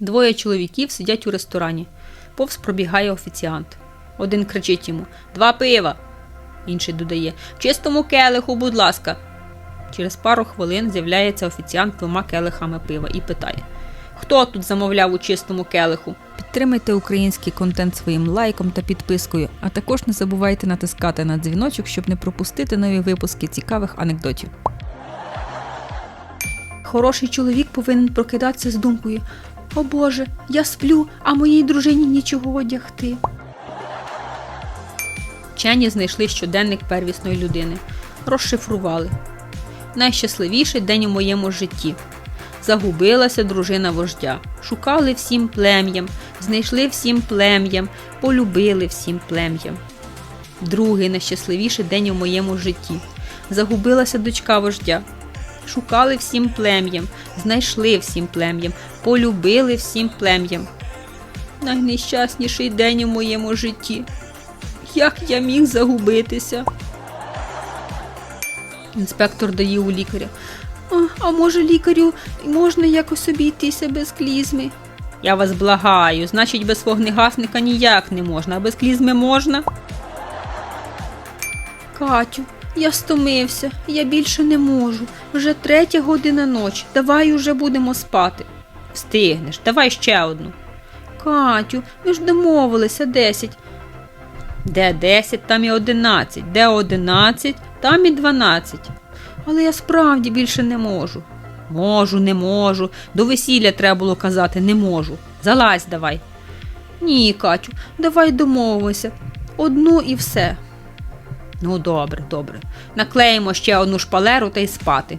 Двоє чоловіків сидять у ресторані. Повз пробігає офіціант. Один кричить йому Два пива. Інший додає В чистому келиху, будь ласка. Через пару хвилин з'являється офіціант двома келихами пива і питає: Хто тут замовляв у чистому келиху? Підтримайте український контент своїм лайком та підпискою, а також не забувайте натискати на дзвіночок, щоб не пропустити нові випуски цікавих анекдотів. Хороший чоловік повинен прокидатися з думкою: О Боже, я сплю, а моїй дружині нічого одягти. Вчені знайшли щоденник первісної людини, розшифрували. Найщасливіший день у моєму житті. Загубилася дружина вождя. Шукали всім плем'ям, знайшли всім плем'ям, полюбили всім плем'ям. Другий найщасливіший день у моєму житті. Загубилася дочка вождя. Шукали всім плем'ям, знайшли всім плем'ям, полюбили всім плем'ям. Найнещасніший день у моєму житті. Як я міг загубитися? Інспектор дає у лікаря. А, а може, лікарю, можна якось обійтися без клізми? Я вас благаю, значить, без вогнегасника ніяк не можна, а без клізми можна. Катю, я стомився, я більше не можу. Вже третя година ночі. Давай уже будемо спати. Встигнеш, давай ще одну. Катю, ми ж домовилися десять. Де 10, там і 11, де 11, там і 12. Але я справді більше не можу. Можу, не можу. До весілля треба було казати не можу. Залазь давай. Ні, Катю, давай домовимося. Одну і все. Ну, добре, добре. Наклеїмо ще одну шпалеру та й спати.